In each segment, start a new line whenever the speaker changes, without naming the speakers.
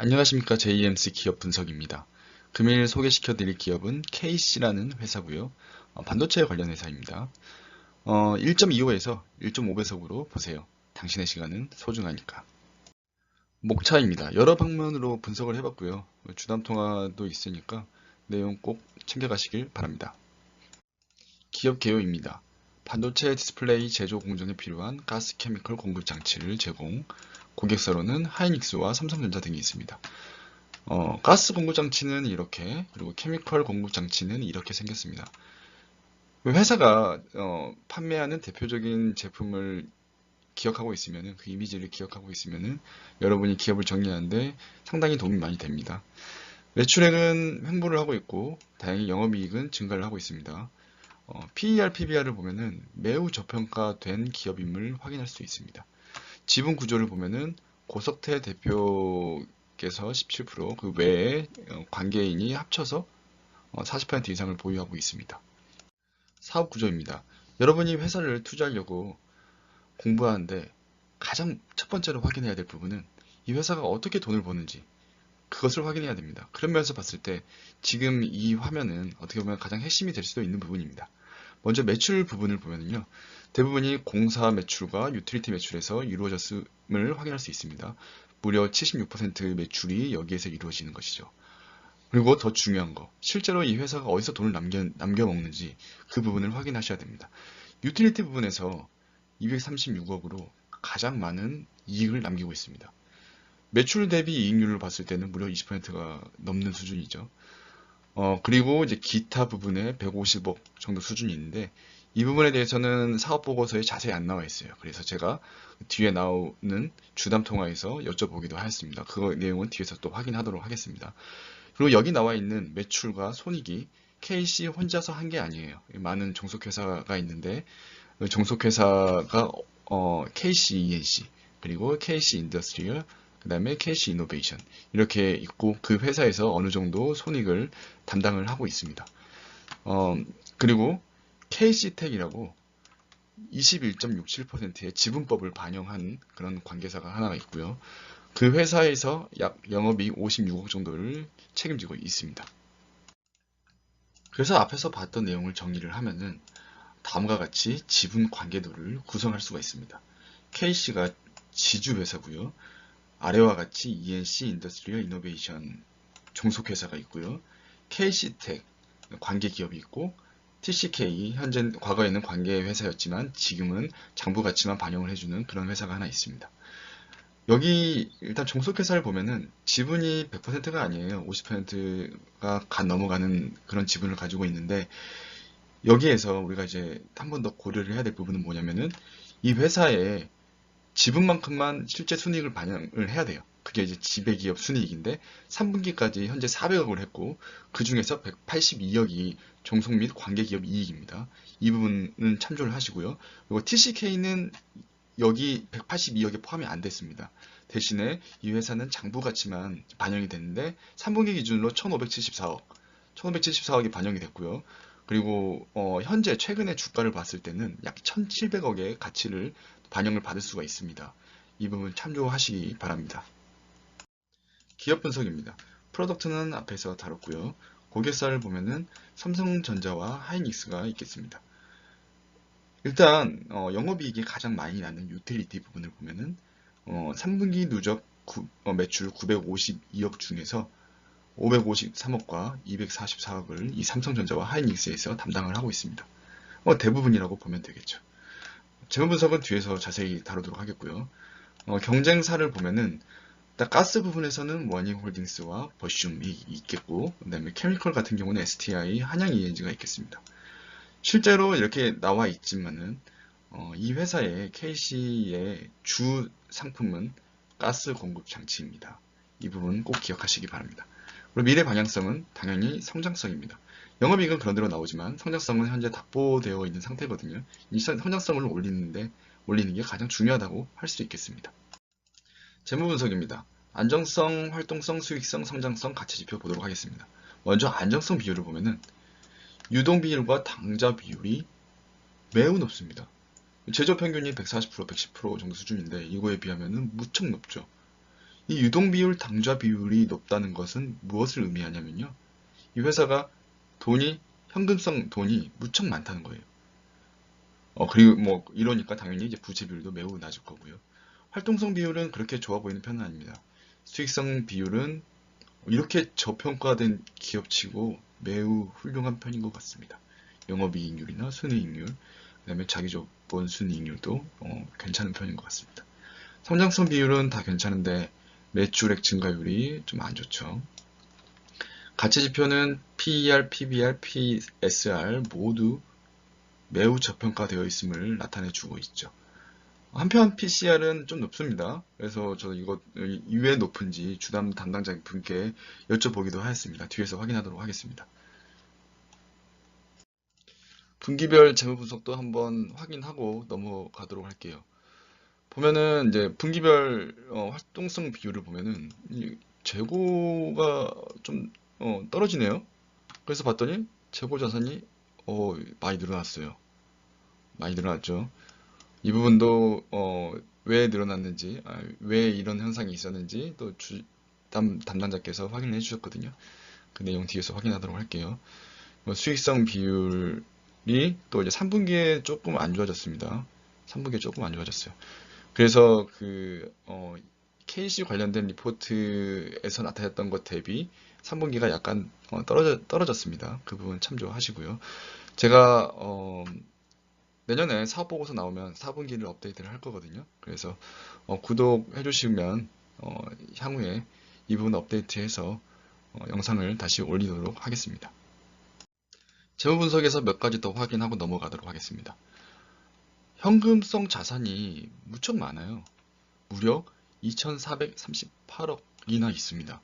안녕하십니까 JMC 기업 분석입니다. 금일 소개시켜 드릴 기업은 KC라는 회사고요. 어, 반도체 관련 회사입니다. 어, 1.25에서 1.5배속으로 보세요. 당신의 시간은 소중하니까. 목차입니다. 여러 방면으로 분석을 해봤고요. 주담 통화도 있으니까 내용 꼭 챙겨가시길 바랍니다. 기업 개요입니다. 반도체 디스플레이 제조 공정에 필요한 가스 케미컬 공급 장치를 제공, 고객사로는 하이닉스와 삼성전자 등이 있습니다. 어, 가스 공급 장치는 이렇게, 그리고 케미컬 공급 장치는 이렇게 생겼습니다. 회사가 어, 판매하는 대표적인 제품을 기억하고 있으면 그 이미지를 기억하고 있으면 여러분이 기업을 정리하는데 상당히 도움이 많이 됩니다. 매출액은 횡보를 하고 있고 다행히 영업이익은 증가를 하고 있습니다. 어, PER, PBR을 보면은 매우 저평가된 기업임을 확인할 수 있습니다. 지분 구조를 보면은 고석태 대표께서 17%, 그 외에 어, 관계인이 합쳐서 40% 이상을 보유하고 있습니다. 사업 구조입니다. 여러분이 회사를 투자하려고 공부하는데 가장 첫 번째로 확인해야 될 부분은 이 회사가 어떻게 돈을 버는지 그것을 확인해야 됩니다. 그런 면에서 봤을 때 지금 이 화면은 어떻게 보면 가장 핵심이 될 수도 있는 부분입니다. 먼저 매출 부분을 보면요. 대부분이 공사 매출과 유틸리티 매출에서 이루어졌음을 확인할 수 있습니다. 무려 76% 매출이 여기에서 이루어지는 것이죠. 그리고 더 중요한 거, 실제로 이 회사가 어디서 돈을 남겨, 남겨 먹는지 그 부분을 확인하셔야 됩니다. 유틸리티 부분에서 236억으로 가장 많은 이익을 남기고 있습니다. 매출 대비 이익률을 봤을 때는 무려 20%가 넘는 수준이죠. 어, 그리고 이제 기타 부분에 150억 정도 수준이 있는데 이 부분에 대해서는 사업 보고서에 자세히 안 나와 있어요. 그래서 제가 뒤에 나오는 주담 통화에서 여쭤보기도 하였습니다. 그 내용은 뒤에서 또 확인하도록 하겠습니다. 그리고 여기 나와 있는 매출과 손익이 KC 혼자서 한 게 아니에요. 많은 종속회사가 있는데 그 종속회사가 어, KC ENC 그리고 KC 인더스트리얼 그 다음에 KC 이노베이션 이렇게 있고 그 회사에서 어느 정도 손익을 담당을 하고 있습니다. 어, 그리고 KC텍이라고 21.67%의 지분법을 반영한 그런 관계사가 하나가 있고요. 그 회사에서 약 영업이익 56억 정도를 책임지고 있습니다. 그래서 앞에서 봤던 내용을 정리를 하면은 다음과 같이 지분 관계도를 구성할 수가 있습니다. KC가 지주 회사고요. 아래와 같이 ENC 인더스트리얼 이노베이션 종속회사가 있고요. KC텍 관계 기업이 있고 TCK 현재 과거에는 관계 회사였지만 지금은 장부 가치만 반영을 해주는 그런 회사가 하나 있습니다. 여기 일단 종속회사를 보면은 지분이 100%가 아니에요. 50%가 간 넘어가는 그런 지분을 가지고 있는데 여기에서 우리가 이제 한 번 더 고려를 해야 될 부분은 뭐냐면은 이 회사의 지분만큼만 실제 순이익을 반영을 해야 돼요. 그게 이제 지배기업 순이익인데 3분기까지 현재 400억을 했고 그 중에서 182억이 종속 및 관계기업 이익입니다. 이 부분은 참조를 하시고요. 그리고 TCK는 여기 182억에 포함이 안 됐습니다. 대신에 이 회사는 장부 가치만 반영이 됐는데 3분기 기준으로 1574억, 1574억이 반영이 됐고요. 그리고 어, 현재 최근에 주가를 봤을 때는 약 1700억의 가치를 반영을 받을 수가 있습니다. 이 부분 참조하시기 바랍니다. 기업 분석입니다. 프로덕트는 앞에서 다뤘고요. 고객사를 보면은 삼성전자와 하이닉스가 있겠습니다. 일단 어, 영업이익이 가장 많이 나는 유틸리티 부분을 보면은 어, 3분기 누적 구, 어, 매출 952억 중에서 553억과 244억을 이 삼성전자와 하이닉스에서 담당을 하고 있습니다. 어, 대부분이라고 보면 되겠죠. 재무 분석은 뒤에서 자세히 다루도록 하겠고요. 어, 경쟁사를 보면은 가스 부분에서는 워닝홀딩스와 버슘이 있겠고 그 다음에 케미컬 같은 경우는 STI, 한양 ENG가 있겠습니다. 실제로 이렇게 나와 있지만은 어, 이 회사의 KC의 주 상품은 가스 공급 장치입니다. 이 부분 꼭 기억하시기 바랍니다. 그리고 미래 방향성은 당연히 성장성입니다. 영업이익은 그런대로 나오지만 성장성은 현재 답보되어 있는 상태거든요. 이 성장성을 올리는데 올리는 게 가장 중요하다고 할 수 있겠습니다. 재무 분석입니다. 안정성, 활동성, 수익성, 성장성 가치지표 보도록 하겠습니다. 먼저 안정성 비율을 보면은 유동 비율과 당자 비율이 매우 높습니다. 제조 평균이 140%, 110% 정도 수준인데 이거에 비하면 무척 높죠. 이 유동 비율, 당좌 비율이 높다는 것은 무엇을 의미하냐면요. 이 회사가 돈이 현금성 돈이 무척 많다는 거예요. 어, 그리고 뭐 이러니까 당연히 이제 부채 비율도 매우 낮을 거고요. 활동성 비율은 그렇게 좋아 보이는 편은 아닙니다. 수익성 비율은 이렇게 저평가된 기업치고 매우 훌륭한 편인 것 같습니다. 영업이익률이나 순이익률, 그 다음에 자기조본 순이익률도 어, 괜찮은 편인 것 같습니다. 성장성 비율은 다 괜찮은데 매출액 증가율이 좀 안 좋죠. 가치 지표는 PER, PBR, PSR 모두 매우 저평가되어 있음을 나타내 주고 있죠. 한편 PCR은 좀 높습니다. 그래서 저 이거 왜 높은지 주담 담당자 분께 여쭤보기도 하였습니다. 뒤에서 확인하도록 하겠습니다. 분기별 재무 분석도 한번 확인하고 넘어가도록 할게요. 보면은 이제 분기별 어, 활동성 비율을 보면은 이 재고가 좀 어, 떨어지네요. 그래서 봤더니 재고 자산이 어, 많이 늘어났어요. 많이 늘어났죠. 이 부분도 어, 왜 늘어났는지, 아, 왜 이런 현상이 있었는지 또 주, 담, 담당자께서 확인을 해주셨거든요. 그 내용 뒤에서 확인하도록 할게요. 뭐 수익성 비율이 또 이제 3분기에 조금 안 좋아졌습니다. 3분기에 조금 안 좋아졌어요. 그래서 그 어, KC 관련된 리포트에서 나타났던 것 대비 3분기가 약간 어, 떨어져, 떨어졌습니다. 그 부분 참조하시고요. 제가 어, 내년에 사업 보고서 나오면 4분기를 업데이트를 할 거거든요. 그래서 어, 구독해 주시면 어, 향후에 이 부분 업데이트해서 어, 영상을 다시 올리도록 하겠습니다. 재무 분석에서 몇 가지 더 확인하고 넘어가도록 하겠습니다. 현금성 자산이 무척 많아요. 무려 2,438억이나 있습니다.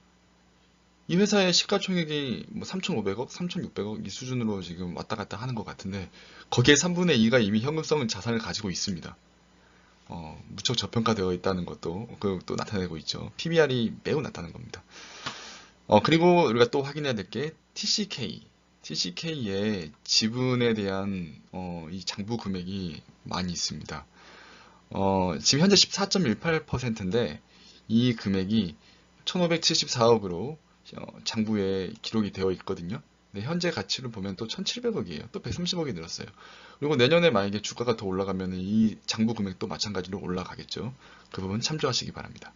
이 회사의 시가총액이 뭐 3,500억, 3,600억 이 수준으로 지금 왔다 갔다 하는 것 같은데 거기에 3분의 2가 이미 현금성 자산을 가지고 있습니다. 어, 무척 저평가되어 있다는 것도 그, 또 나타내고 있죠. PBR이 매우 낮다는 겁니다. 어, 그리고 우리가 또 확인해야 될 게 TCK. TCK의 지분에 대한 어, 이 장부 금액이 많이 있습니다. 어, 지금 현재 14.18%인데 이 금액이 1574억으로 어, 장부에 기록이 되어 있거든요. 네, 현재 가치로 보면 또 1700억이에요. 또 130억이 늘었어요. 그리고 내년에 만약에 주가가 더 올라가면 이 장부 금액도 마찬가지로 올라가겠죠. 그 부분 참조하시기 바랍니다.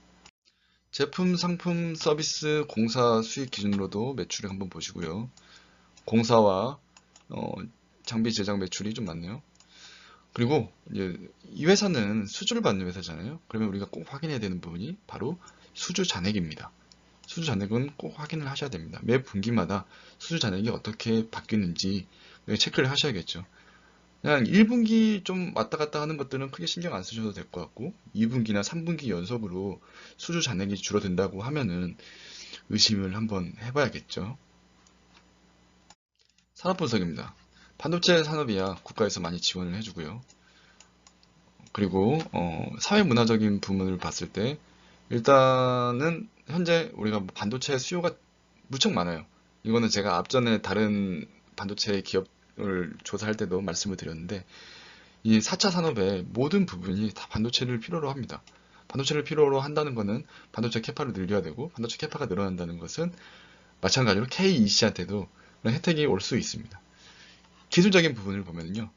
제품, 상품, 서비스, 공사 수익 기준으로도 매출을 한번 보시고요. 공사와 어, 장비 제작 매출이 좀 많네요. 그리고 이제 이 회사는 수주를 받는 회사잖아요. 그러면 우리가 꼭 확인해야 되는 부분이 바로 수주 잔액입니다. 수주 잔액은 꼭 확인을 하셔야 됩니다. 매 분기마다 수주 잔액이 어떻게 바뀌는지 체크를 하셔야겠죠. 그냥 1분기 좀 왔다 갔다 하는 것들은 크게 신경 안 쓰셔도 될 것 같고 2분기나 3분기 연속으로 수주 잔액이 줄어든다고 하면은 의심을 한번 해봐야겠죠. 산업 분석입니다. 반도체 산업이야 국가에서 많이 지원을 해주고요. 그리고 어, 사회 문화적인 부분을 봤을 때 일단은 현재 우리가 뭐 반도체 수요가 무척 많아요. 이거는 제가 앞전에 다른 반도체 기업을 조사할 때도 말씀을 드렸는데 이 4차 산업의 모든 부분이 다 반도체를 필요로 합니다. 반도체를 필요로 한다는 것은 반도체 캐파를 늘려야 되고 반도체 캐파가 늘어난다는 것은 마찬가지로 KEC한테도 혜택이 올 수 있습니다. 기술적인 부분을 보면요.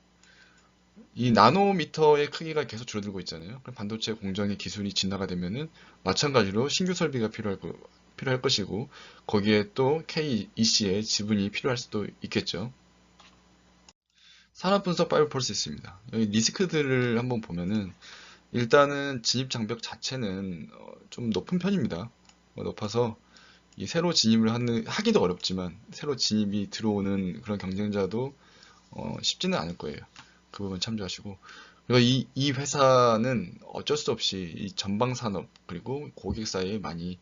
이 나노미터의 크기가 계속 줄어들고 있잖아요. 그럼 반도체 공정의 기술이 진화가 되면은 마찬가지로 신규 설비가 필요할, 거, 필요할 것이고 거기에 또 KEC의 지분이 필요할 수도 있겠죠. 산업 분석 파일 폴스 있습니다 여기 리스크들을 한번 보면은 일단은 진입 장벽 자체는 어, 좀 높은 편입니다. 어, 높아서 이 새로 진입을 하는 하기도 어렵지만 새로 진입이 들어오는 그런 경쟁자도 어, 쉽지는 않을 거예요. 그 부분 참조하시고 그리고 이, 이 회사는 어쩔 수 없이 이 전방 산업 그리고 고객 사이에 많이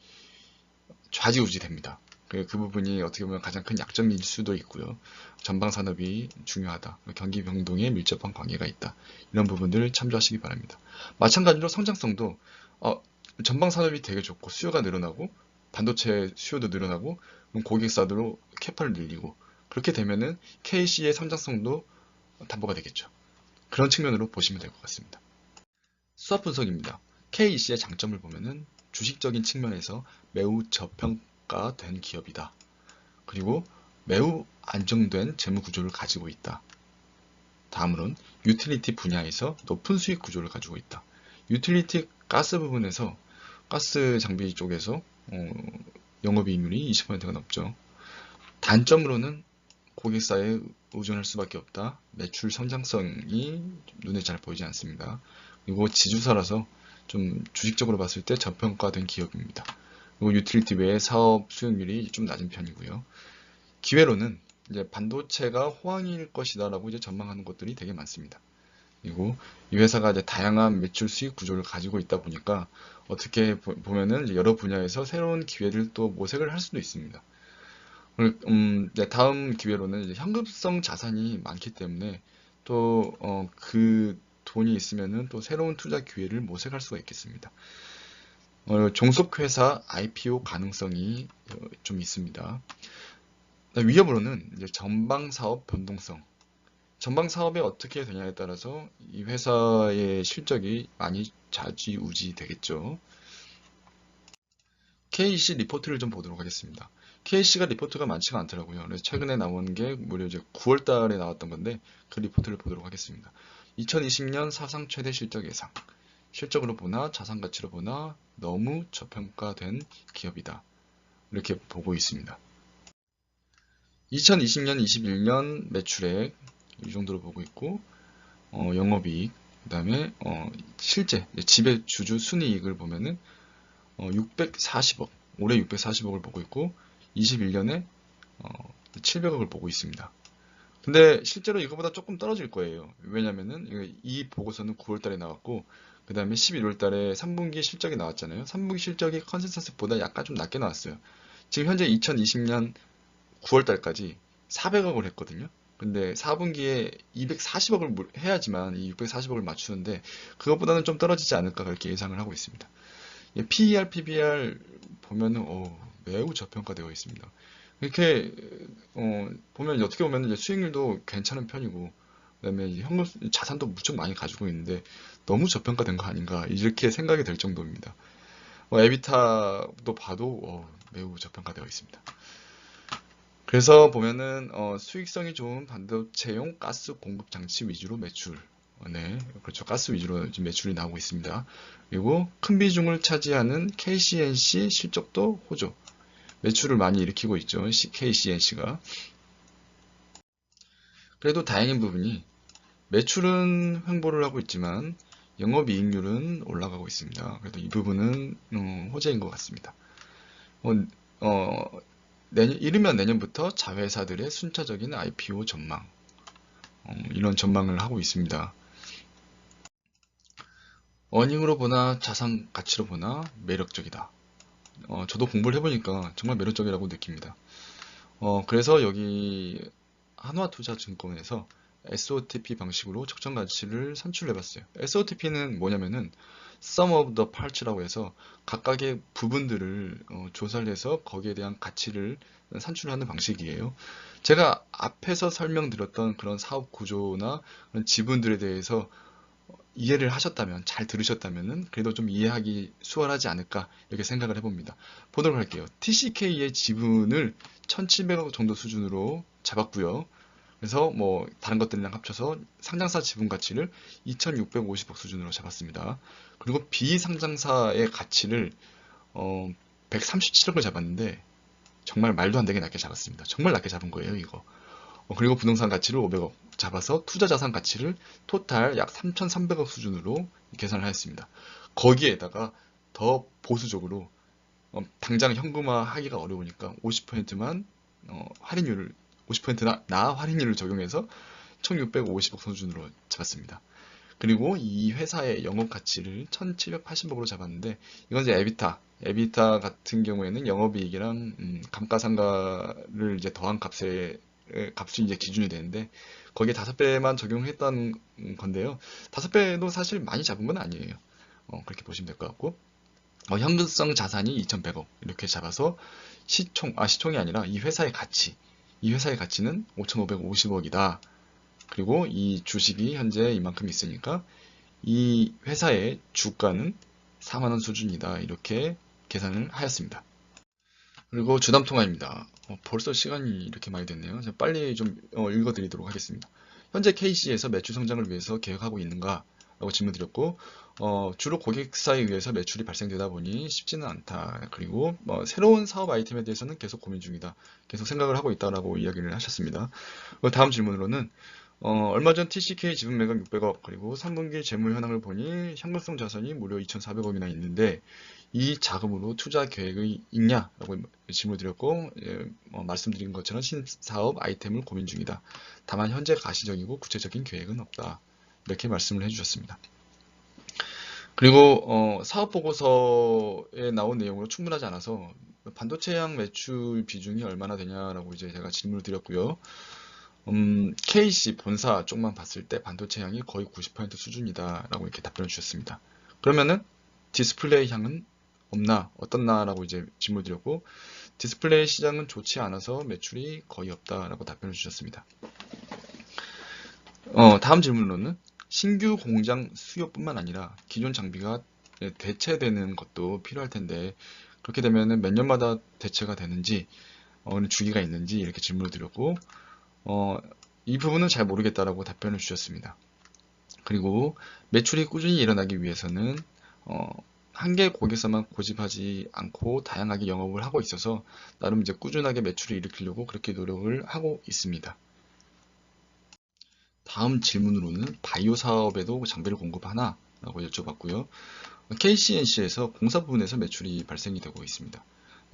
좌지우지 됩니다. 그, 그 부분이 어떻게 보면 가장 큰 약점일 수도 있고요. 전방 산업이 중요하다. 경기 변동에 밀접한 관계가 있다. 이런 부분들을 참조하시기 바랍니다. 마찬가지로 성장성도 어, 전방 산업이 되게 좋고 수요가 늘어나고 반도체 수요도 늘어나고 고객사들로 캐파를 늘리고 그렇게 되면은 KC의 성장성도 담보가 되겠죠. 그런 측면으로 보시면 될 것 같습니다. 수압 분석입니다. KEC의 장점을 보면은 주식적인 측면에서 매우 저평가된 기업이다. 그리고 매우 안정된 재무 구조를 가지고 있다. 다음으로는 유틸리티 분야에서 높은 수익 구조를 가지고 있다. 유틸리티 가스 부분에서 가스 장비 쪽에서 어, 영업이익률이 20%가 넘죠. 단점으로는 고객사에 의존할 수밖에 없다. 매출 성장성이 눈에 잘 보이지 않습니다. 그리고 지주사라서 좀 주식적으로 봤을 때 저평가된 기업입니다. 그리고 유틸리티 외에 사업 수익률이 좀 낮은 편이고요. 기회로는 이제 반도체가 호황일 것이다라고 이제 전망하는 것들이 되게 많습니다. 그리고 이 회사가 이제 다양한 매출 수익 구조를 가지고 있다 보니까 어떻게 보- 면은 여러 분야에서 새로운 기회를 또 모색을 할 수도 있습니다. 음, 네, 다음 기회로는 이제 현금성 자산이 많기 때문에 또 어, 그 돈이 있으면은 또 새로운 투자 기회를 모색할 수가 있겠습니다. 어, 종속회사 IPO 가능성이 어, 좀 있습니다. 위협으로는 이제 전방 사업 변동성. 전방 사업이 어떻게 되냐에 따라서 이 회사의 실적이 많이 좌지우지 되겠죠. KC 리포트를 좀 보도록 하겠습니다. KC가 리포트가 많지가 않더라고요. 그래서 최근에 나온 게 무려 이제 9월 달에 나왔던 건데 그 리포트를 보도록 하겠습니다. 2020년 사상 최대 실적 예상. 실적으로 보나 자산 가치로 보나 너무 저평가된 기업이다. 이렇게 보고 있습니다. 2020년, 21년 매출액 이 정도로 보고 있고 어, 영업이익 그 다음에 어, 실제 지배 주주 순이익을 보면은 어, 640억 올해 640억을 보고 있고 21년에 어, 700억을 보고 있습니다. 근데 실제로 이거보다 조금 떨어질 거예요. 왜냐면은 이 보고서는 9월 달에 나왔고 그 다음에 11월 달에 3분기 실적이 나왔잖아요. 3분기 실적이 컨센서스보다 약간 좀 낮게 나왔어요. 지금 현재 2020년 9월 달까지 400억을 했거든요. 근데 4분기에 240억을 해야지만 이 640억을 맞추는데 그것보다는 좀 떨어지지 않을까 그렇게 예상을 하고 있습니다. 예, PER, PBR 보면은 어, 매우 저평가되어 있습니다. 이렇게 어, 보면 어떻게 보면 이제 수익률도 괜찮은 편이고 그다음에 현금 자산도 무척 많이 가지고 있는데 너무 저평가된 거 아닌가 이렇게 생각이 될 정도입니다. 어, 에비타도 봐도 어, 매우 저평가되어 있습니다. 그래서 보면은 어, 수익성이 좋은 반도체용 가스 공급 장치 위주로 매출 어, 네, 그렇죠. 가스 위주로 매출이 나오고 있습니다. 그리고 큰 비중을 차지하는 KCNC 실적도 호조. 매출을 많이 일으키고 있죠. KCNC가. 그래도 다행인 부분이 매출은 횡보를 하고 있지만 영업이익률은 올라가고 있습니다. 그래도 이 부분은 어, 호재인 것 같습니다. 어, 어, 내년, 이르면 내년부터 자회사들의 순차적인 IPO 전망 어, 이런 전망을 하고 있습니다. 어닝으로 보나 자산 가치로 보나 매력적이다. 어, 저도 공부를 해보니까 정말 매력적이라고 느낍니다. 어, 그래서 여기 한화투자증권에서 SOTP 방식으로 적정 가치를 산출해봤어요. SOTP는 뭐냐면은 Sum of the Parts라고 해서 각각의 부분들을 어, 조사를 해서 거기에 대한 가치를 산출하는 방식이에요. 제가 앞에서 설명드렸던 그런 사업 구조나 지분들에 대해서 이해를 하셨다면, 잘 들으셨다면은 그래도 좀 이해하기 수월하지 않을까 이렇게 생각을 해봅니다. 보도록 할게요. TCK의 지분을 1,700억 정도 수준으로 잡았고요. 그래서 뭐 다른 것들이랑 합쳐서 상장사 지분 가치를 2,650억 수준으로 잡았습니다. 그리고 비상장사의 가치를 어, 137억을 잡았는데 정말 말도 안 되게 낮게 잡았습니다. 정말 낮게 잡은 거예요, 이거. 어, 그리고 부동산 가치를 500억 잡아서 투자 자산 가치를 토탈 약 3,300억 수준으로 계산을 하였습니다. 거기에다가 더 보수적으로 어, 당장 현금화 하기가 어려우니까 50%만 어, 할인율을 50%나 나 할인율을 적용해서 1,650억 수준으로 잡았습니다. 그리고 이 회사의 영업 가치를 1,780억으로 잡았는데 이건 이제 에비타, 에비타 같은 경우에는 영업이익이랑 음, 감가상가를 이제 더한 값에 값이 이제 기준이 되는데 거기에 다섯 배만 적용했던 건데요. 다섯 배도 사실 많이 잡은 건 아니에요. 어, 그렇게 보시면 될 것 같고 어, 현금성 자산이 2,100억 이렇게 잡아서 시총 아 시총이 아니라 이 회사의 가치 이 회사의 가치는 5,550억이다. 그리고 이 주식이 현재 이만큼 있으니까 이 회사의 주가는 4만원 수준이다. 이렇게 계산을 하였습니다. 그리고 주담 통화입니다. 어, 벌써 시간이 이렇게 많이 됐네요. 제가 빨리 좀 어, 읽어드리도록 하겠습니다. 현재 KC에서 매출 성장을 위해서 계획하고 있는가? 라고 질문 드렸고 어, 주로 고객사에 의해서 매출이 발생되다 보니 쉽지는 않다. 그리고 뭐 새로운 사업 아이템에 대해서는 계속 고민 중이다. 계속 생각을 하고 있다라고 이야기를 하셨습니다. 그 다음 질문으로는 어, 얼마 전 TCK 지분 매각 600억 그리고 3분기 재무 현황을 보니 현금성 자산이 무려 2,400억이나 있는데 이 자금으로 투자 계획이 있냐라고 질문 드렸고 예, 뭐 말씀드린 것처럼 신사업 아이템을 고민 중이다. 다만 현재 가시적이고 구체적인 계획은 없다. 이렇게 말씀을 해주셨습니다. 그리고 어, 사업 보고서에 나온 내용으로 충분하지 않아서 반도체양 매출 비중이 얼마나 되냐라고 이제 제가 질문을 드렸고요. 음, KC 본사 쪽만 봤을 때 반도체 향이 거의 90% 수준이다라고 이렇게 답변을 주셨습니다. 그러면은 디스플레이 향은 없나 어떻나라고 이제 질문 드렸고 디스플레이 시장은 좋지 않아서 매출이 거의 없다라고 답변을 주셨습니다. 어, 다음 질문으로는 신규 공장 수요뿐만 아니라 기존 장비가 대체되는 것도 필요할 텐데 그렇게 되면 몇 년마다 대체가 되는지 어느 주기가 있는지 이렇게 질문을 드렸고 어, 이 부분은 잘 모르겠다라고 답변을 주셨습니다. 그리고 매출이 꾸준히 일어나기 위해서는 어, 한 개의 고객사만 고집하지 않고 다양하게 영업을 하고 있어서 나름 이제 꾸준하게 매출을 일으키려고 그렇게 노력을 하고 있습니다. 다음 질문으로는 바이오 사업에도 장비를 공급하나? 라고 여쭤봤고요. KCNC에서 공사 부분에서 매출이 발생이 되고 있습니다.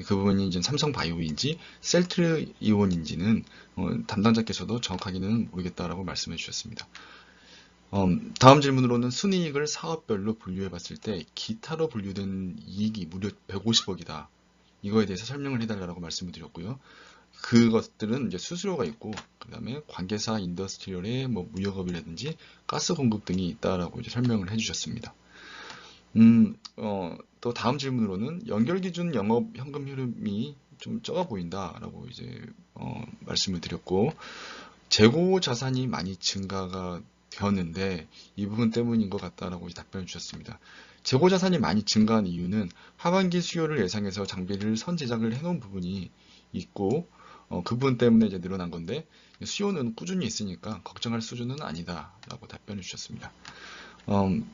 그 부분이 이제 삼성 바이오인지 셀트르 이온인지는 어, 담당자께서도 정확하게는 모르겠다라고 말씀해 주셨습니다. 음, 다음 질문으로는 순이익을 사업별로 분류해 봤을 때 기타로 분류된 이익이 무려 150억이다. 이거에 대해서 설명을 해달라고 말씀을 드렸고요. 그것들은 이제 수수료가 있고 그 다음에 관계사 인더스트리얼의 뭐 무역업이라든지 가스 공급 등이 있다라고 이제 설명을 해주셨습니다. 음, 어, 또 다음 질문으로는 연결 기준 영업 현금 흐름이 좀 적어 보인다라고 이제 어, 말씀을 드렸고 재고 자산이 많이 증가가 되었는데 이 부분 때문인 것 같다라고 답변을 주셨습니다. 재고 자산이 많이 증가한 이유는 하반기 수요를 예상해서 장비를 선 제작을 해놓은 부분이 있고 어, 그 부분 때문에 이제 늘어난 건데 수요는 꾸준히 있으니까 걱정할 수준은 아니다라고 답변을 주셨습니다. 음,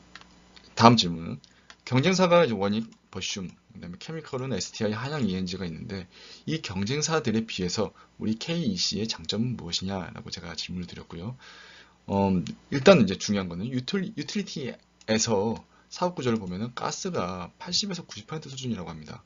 다음 질문. 경쟁사가 원익, 버슘, 그다음에 케미컬은 STI, 한양 ENG가 있는데 이 경쟁사들에 비해서 우리 KEC의 장점은 무엇이냐라고 제가 질문을 드렸고요. 음, 일단 이제 중요한 거는 유틸, 유틸리티에서 사업 구조를 보면은 가스가 80에서 90% 수준이라고 합니다.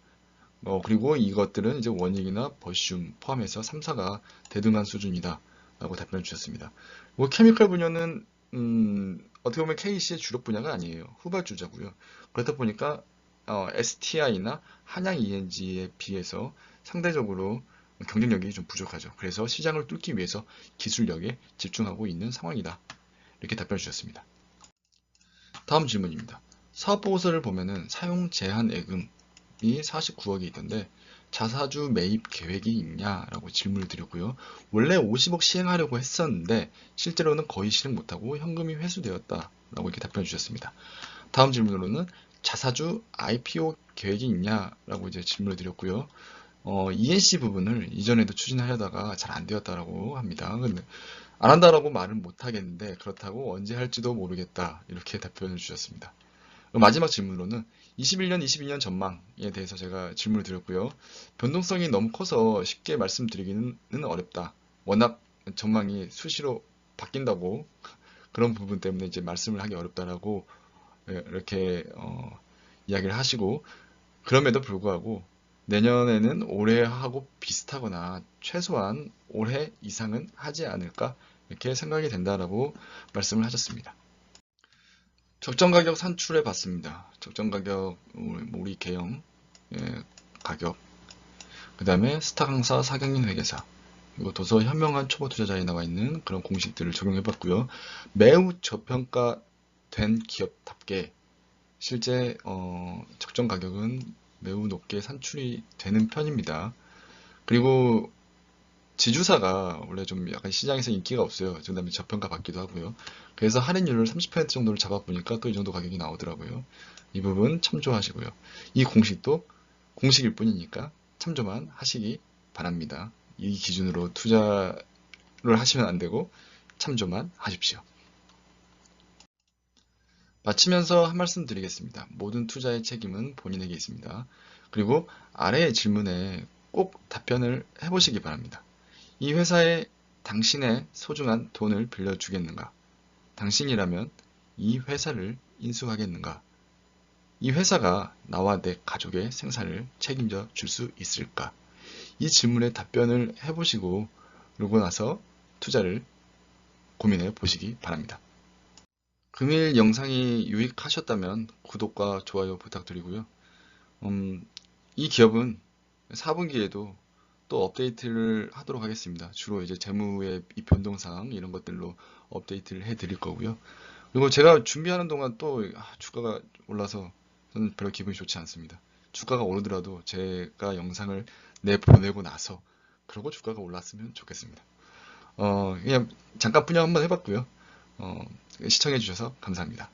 어, 그리고 이것들은 이제 원익이나 버슘 포함해서 3사가 대등한 수준이다. 라고 답변을 주셨습니다. 뭐 케미컬 분야는 음, 어떻게 보면 KC의 주력 분야가 아니에요. 후발주자고요. 그렇다 보니까 어, STI나 한양 ENG에 비해서 상대적으로 경쟁력이 좀 부족하죠. 그래서 시장을 뚫기 위해서 기술력에 집중하고 있는 상황이다. 이렇게 답변을 주셨습니다. 다음 질문입니다. 사업보고서를 보면은 사용 제한 예금이 49억이 있던데 자사주 매입 계획이 있냐라고 질문을 드렸고요. 원래 50억 시행하려고 했었는데 실제로는 거의 실행 못하고 현금이 회수되었다라고 이렇게 답변해 주셨습니다. 다음 질문으로는 자사주 IPO 계획이 있냐라고 이제 질문을 드렸고요. 어, ENC 부분을 이전에도 추진하려다가 잘 안 되었다라고 합니다. 안 한다라고 말은 못 하겠는데 그렇다고 언제 할지도 모르겠다 이렇게 답변을 주셨습니다. 마지막 질문으로는 21년, 22년 전망에 대해서 제가 질문을 드렸고요. 변동성이 너무 커서 쉽게 말씀드리기는 어렵다. 워낙 전망이 수시로 바뀐다고 그런 부분 때문에 이제 말씀을 하기 어렵다라고 예, 이렇게 어, 이야기를 하시고 그럼에도 불구하고 내년에는 올해하고 비슷하거나 최소한 올해 이상은 하지 않을까 이렇게 생각이 된다라고 말씀을 하셨습니다. 적정 가격 산출해 봤습니다. 적정 가격 우리 개형 예, 가격 그 다음에 스타 강사 사경인 회계사 그리고 도서 현명한 초보 투자자에 나와 있는 그런 공식들을 적용해 봤고요. 매우 저평가 된 기업답게 실제 어, 적정 가격은 매우 높게 산출이 되는 편입니다. 그리고 지주사가 원래 좀 약간 시장에서 인기가 없어요. 그 다음에 저평가 받기도 하고요. 그래서 할인율을 30% 정도를 잡아보니까 또 이 정도 가격이 나오더라고요. 이 부분 참조하시고요. 이 공식도 공식일 뿐이니까 참조만 하시기 바랍니다. 이 기준으로 투자를 하시면 안 되고 참조만 하십시오. 마치면서 한 말씀 드리겠습니다. 모든 투자의 책임은 본인에게 있습니다. 그리고 아래의 질문에 꼭 답변을 해보시기 바랍니다. 이 회사에 당신의 소중한 돈을 빌려주겠는가? 당신이라면 이 회사를 인수하겠는가? 이 회사가 나와 내 가족의 생산을 책임져 줄 수 있을까? 이 질문에 답변을 해보시고 그러고 나서 투자를 고민해 보시기 바랍니다. 금일 영상이 유익하셨다면 구독과 좋아요 부탁드리고요. 음, 이 기업은 4분기에도 또 업데이트를 하도록 하겠습니다. 주로 이제 재무의 이 변동사항 이런 것들로 업데이트를 해 드릴 거고요. 그리고 제가 준비하는 동안 또 아, 주가가 올라서 저는 별로 기분이 좋지 않습니다. 주가가 오르더라도 제가 영상을 내보내고 나서 그러고 주가가 올랐으면 좋겠습니다. 어, 그냥 잠깐 분양 한번 해봤고요. 어, 시청해 주셔서 감사합니다.